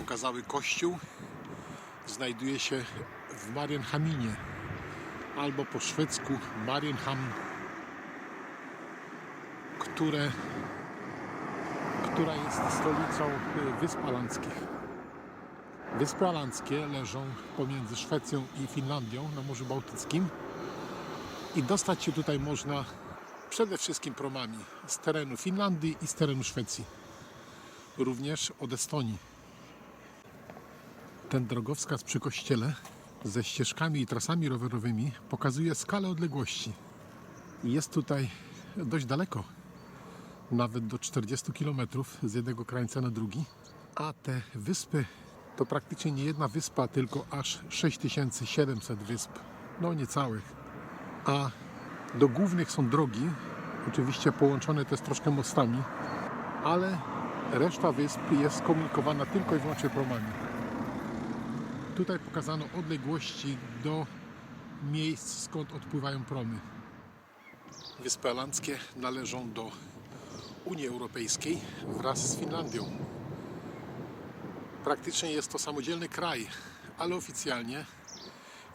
okazały kościół znajduje się w Marienhaminie albo po szwedzku Marienham, które, która jest stolicą y, Wysp Alandzkich. Wyspy Alandzkie leżą pomiędzy Szwecją i Finlandią na Morzu Bałtyckim i dostać się tutaj można przede wszystkim promami z terenu Finlandii i z terenu Szwecji, również od Estonii. Ten drogowskaz przy kościele ze ścieżkami i trasami rowerowymi pokazuje skalę odległości. Jest tutaj dość daleko, nawet do 40 km z jednego krańca na drugi. A te wyspy to praktycznie nie jedna wyspa, tylko aż 6700 wysp, no niecałych. A do głównych są drogi, oczywiście połączone też troszkę mostami, ale reszta wysp jest skomunikowana tylko i wyłącznie promami. Tutaj pokazano odległości do miejsc, skąd odpływają promy. Wyspy Alandzkie należą do Unii Europejskiej wraz z Finlandią. Praktycznie jest to samodzielny kraj, ale oficjalnie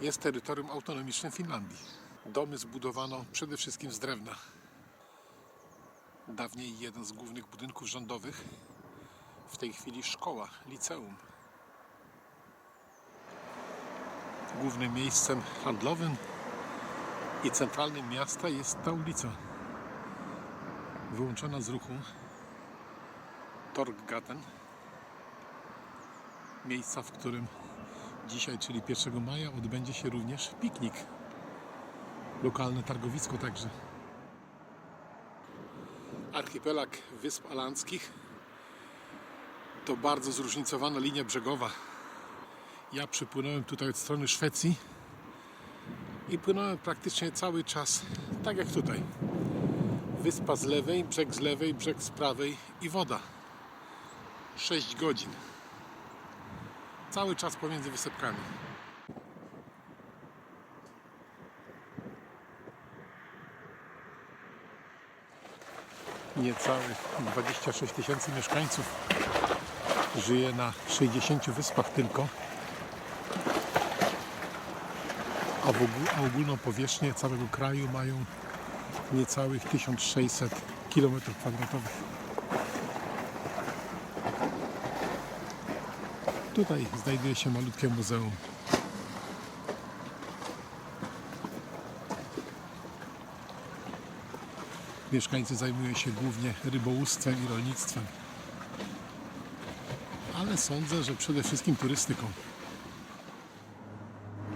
jest terytorium autonomicznym Finlandii. Domy zbudowano przede wszystkim z drewna. Dawniej jeden z głównych budynków rządowych, w tej chwili szkoła, liceum. Głównym miejscem handlowym i centralnym miasta jest ta ulica. Wyłączona z ruchu Torggaten. Miejsca, w którym dzisiaj, czyli 1 maja, odbędzie się również piknik. Lokalne targowisko także. Archipelag Wysp Alandzkich to bardzo zróżnicowana linia brzegowa. Ja przypłynąłem tutaj od strony Szwecji i płynąłem praktycznie cały czas tak jak tutaj. Wyspa z lewej, brzeg z lewej, brzeg z prawej i woda. 6 godzin. Cały czas pomiędzy wysepkami. Niecałych 26 tysięcy mieszkańców żyje na 60 wyspach tylko. A, w ogóle, a ogólną powierzchnię całego kraju mają niecałych 1600 km2. Tutaj znajduje się malutkie muzeum. Mieszkańcy zajmują się głównie rybołówstwem i rolnictwem. Ale sądzę, że przede wszystkim turystyką.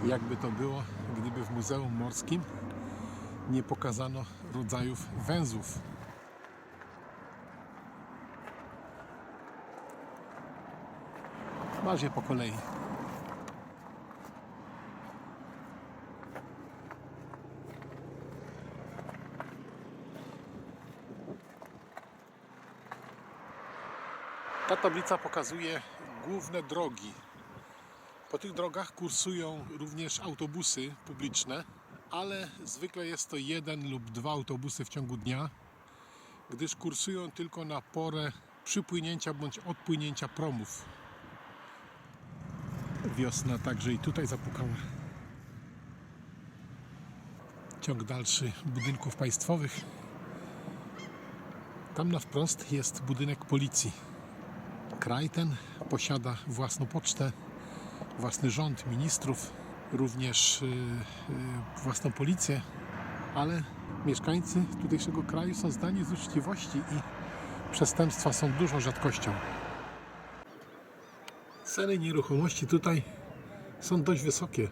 Jakby to było, gdyby w Muzeum Morskim nie pokazano rodzajów węzłów. Bardziej po kolei. Ta tablica pokazuje główne drogi. Po tych drogach kursują również autobusy publiczne, ale zwykle jest to jeden lub dwa autobusy w ciągu dnia, gdyż kursują tylko na porę przypłynięcia bądź odpłynięcia promów. Wiosna także i tutaj zapukała. Ciąg dalszy budynków państwowych. Tam na wprost jest budynek policji. Kraj ten posiada własną pocztę, własny rząd, ministrów, również yy, yy, własną policję, ale mieszkańcy tutejszego kraju są zdani z uczciwości i przestępstwa są dużą rzadkością. Ceny nieruchomości tutaj są dość wysokie.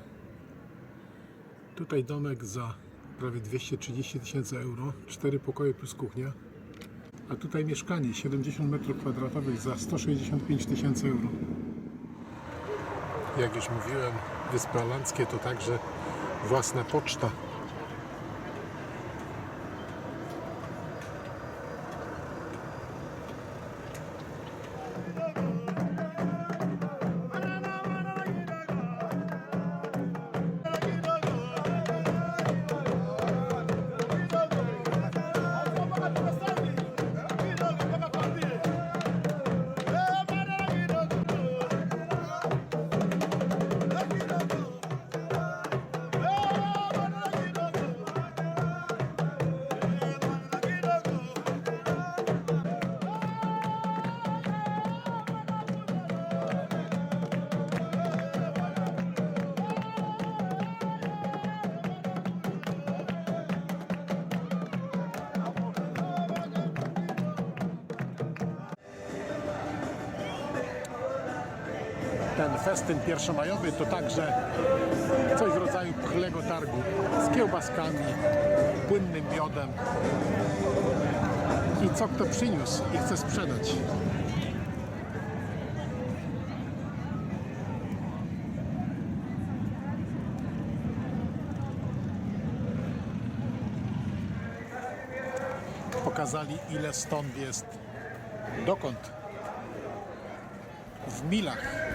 Tutaj domek za prawie 230 tysięcy euro, 4 pokoje plus kuchnia. A tutaj mieszkanie 70 m2 za 165 tysięcy euro. Jak już mówiłem, Wyspy Alandzkie to także własna poczta. Ten festyn pierwszomajowy to także coś w rodzaju pchlego targu z kiełbaskami, płynnym miodem. I co kto przyniósł i chce sprzedać. Pokazali ile stąd jest dokąd. W milach